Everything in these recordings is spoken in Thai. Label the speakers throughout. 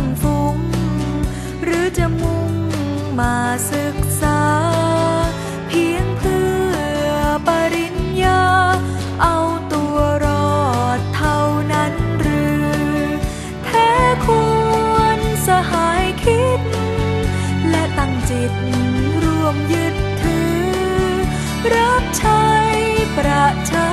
Speaker 1: องฟุ้ง หรือจะมุ่งมาศึกษา เพียงเพื่อปริญญา เอาตัวรอดเท่านั้นหรือ แท้ควรสหายคิด และตั้งจิตร่วมยึดถือ รับใช้ประชา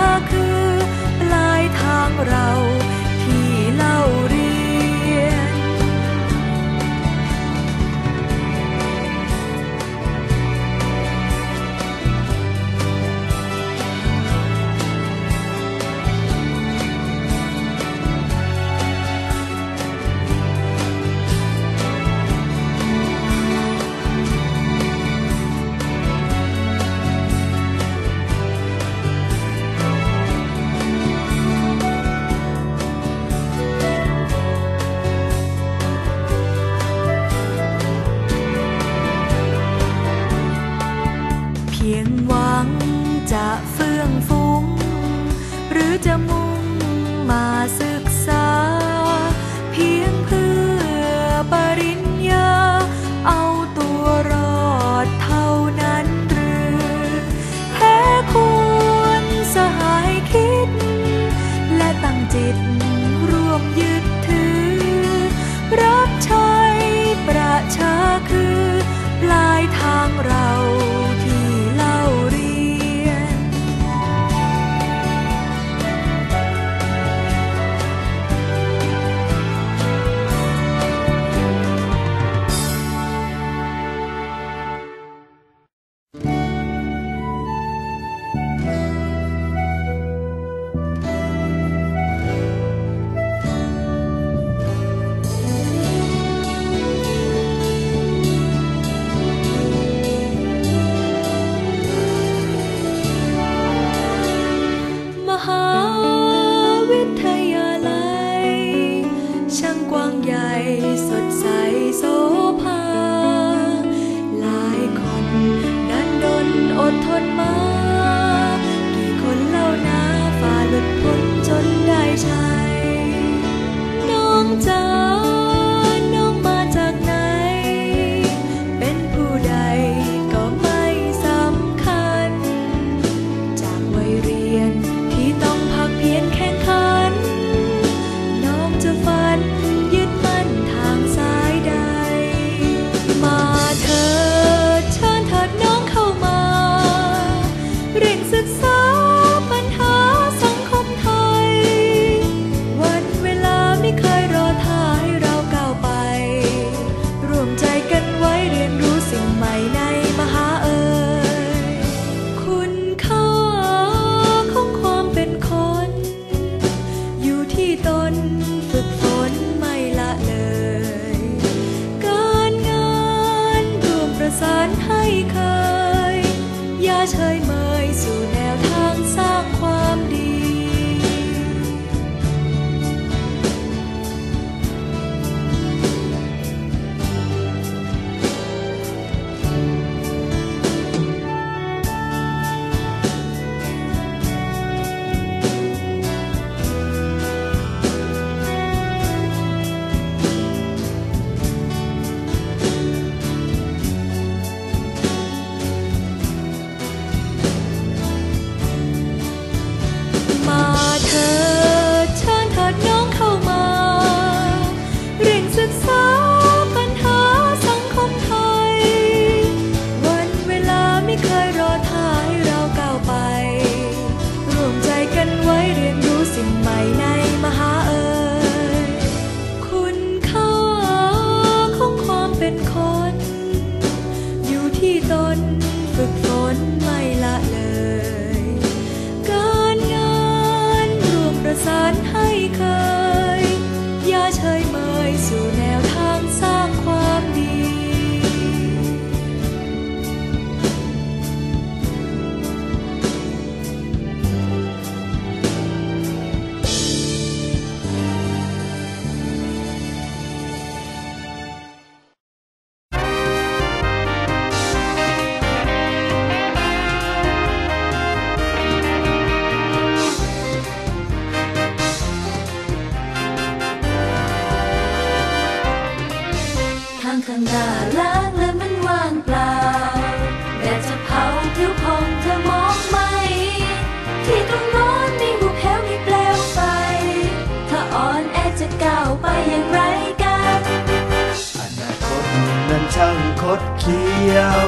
Speaker 1: ดเคี้ยว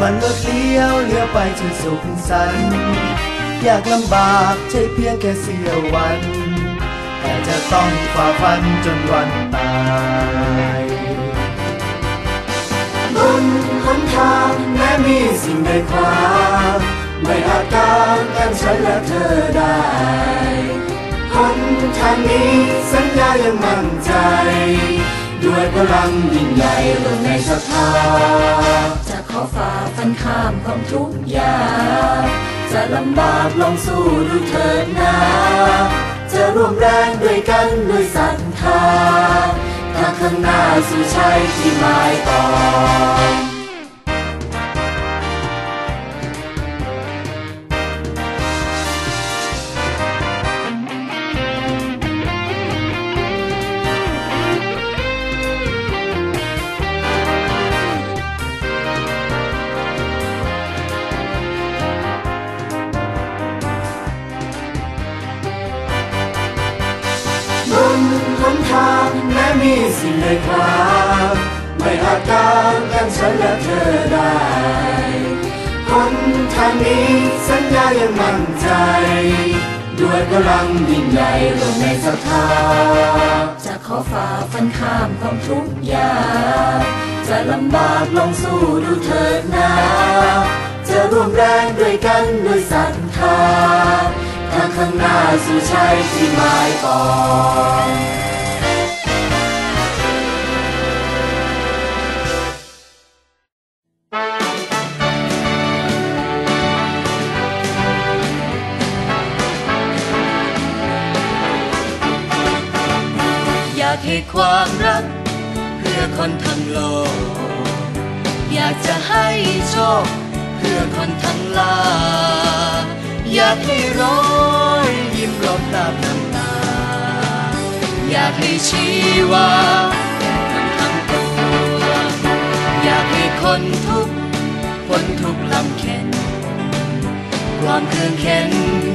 Speaker 1: มัน
Speaker 2: ก็เลี้ยวเลี้ยวไปจนสุขสัน อยากลำบากใช่เพียงแค่เสี้ยววัน แต่จะต้องฝ่าฟันจนวันตายบนหนทางแม้มีสิ่งใดขวางไม่อาจก้าวกันฉันและเธอได้หนทางนี้สัญญายังมั่นใจ ด้วยพลังยิ่งใหญ่ลงในศรัทธา
Speaker 3: น ข้ามความทุกข์ยากจะลำบากลองสู้ดูเถิดนา
Speaker 2: จะร่วมแรงด้วยกันด้วยศรัทธาทาข้างหน้าสู่ชัยที่หมายปอง ทางแม้มีสิ่งใดขวางไม่อาจก้าวกันฉันและเธอได้หนทางนี้สัญญายังมั่นใจ ด้วยพลังยิ่งใหญ่ลงในศรัทธา
Speaker 3: จะขอฝ่าฟันข้ามความทุกข์ยากจะลำบากลองสู้ดูเถิดนา
Speaker 2: จะร่วมแรงด้วยกันด้วยศรัทธาทางข้างหน้าสู่ชัยที่หมายปอง
Speaker 3: ความรัก เพื่อคนทั้งโลก อยากจะให้โชค เพื่อคนทั้งลา อยากให้ร้อยยิ้มรอบตามน้ำตา อยากให้ชีวาคนทั้งปวอยากให้คนทุกข์พ้นทุกลำเค็นความเคืองเข็น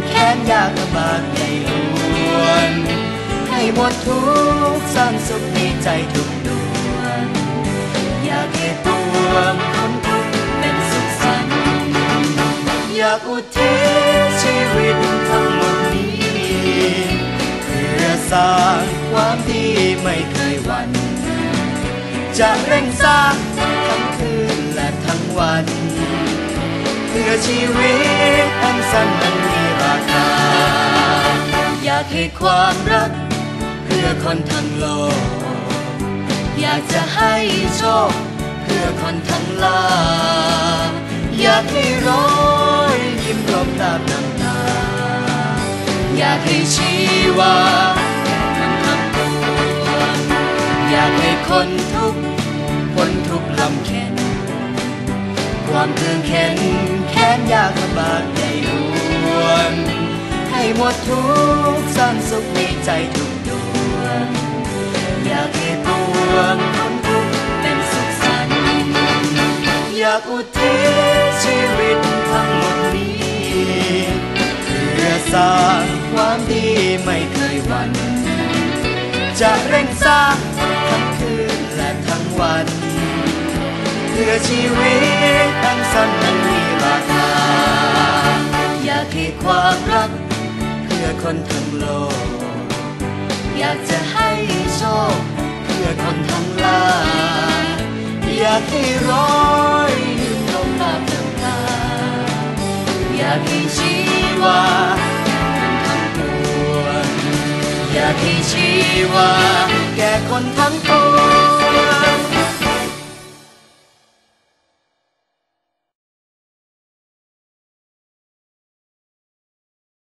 Speaker 3: แค้นยากลำบากใหญ่ลวงให้หมดทุกข์สร้างสุขในใจทุกดวงอยากให้ปวคนทุกเป็นสุขสันต์อยากอุทิศชีวิตทั้งหมดนี้เพื่อสร้างความดีไม่เคยหวั่นจะเร่งสร้างทั้งคืนและทั้งวัน เพื่อชีวิตอันสั้นนั้นมีราคาอยากให้ความรัก คนทั้งโลก อยากจะให้โชคเพื่อคนทั้งลาอยากให้ร้อยยิ้มรบตามน้ำตา อยากให้ชีวาแก่คนทั้งปวงอยากให้คนทุกข์พ้นทุกลำเค็นความเคืองเข็นแค้นยากลำบากใหญ่หลวงให้หมดทุกสร้างสุขในใจทุก อยากอุทิศชีวิตทั้งหมดนี้เพื่อสร้างความดีไม่เคยหวั่นจะเร่งสร้างทั้งคืนและทั้งวัน เพื่อชีวิตอันสั้นนั้นมีราคา อยากให้ความรัก เพื่อคนทั้งโลก อยากจะให้โชค เพื่อคนทั้งลาอยากให้ร้อยากให้ชีวาแก่คนทั้งปวงอยากให้ชีวาแก่คนทั้งปวง